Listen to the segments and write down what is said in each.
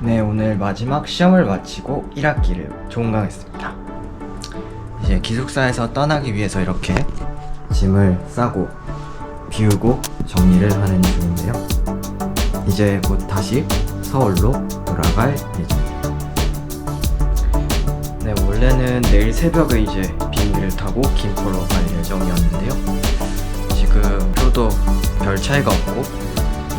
네, 오늘 마지막 시험을 마치고 1학기를 종강했습니다. 이제 기숙사에서 떠나기 위해서 이렇게 짐을 싸고 비우고 정리를 하는 중인데요. 이제 곧 다시 서울로 돌아갈 예정입니다. 네, 원래는 내일 새벽에 이제 비행기를 타고 김포로 갈 예정이었는데요. 지금 표도 별 차이가 없고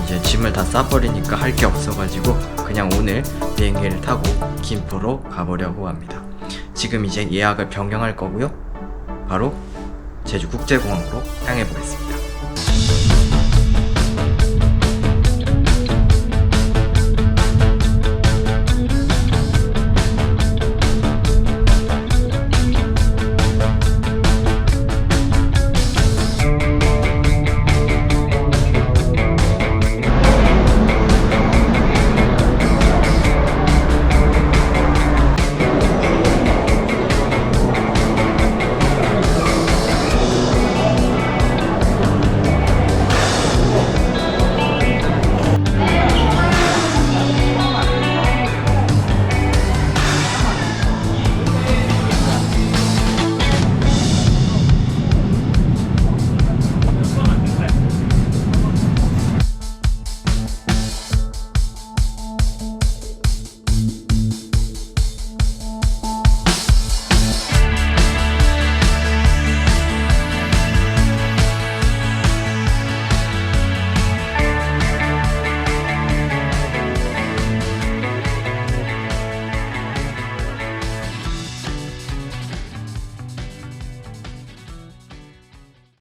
이제 짐을 다 싸버리니까 할 게 없어가지고 그냥 오늘 비행기를 타고 김포로 가보려고 합니다. 지금 이제 예약을 변경할 거고요. 바로 제주국제공항으로 향해 보겠습니다.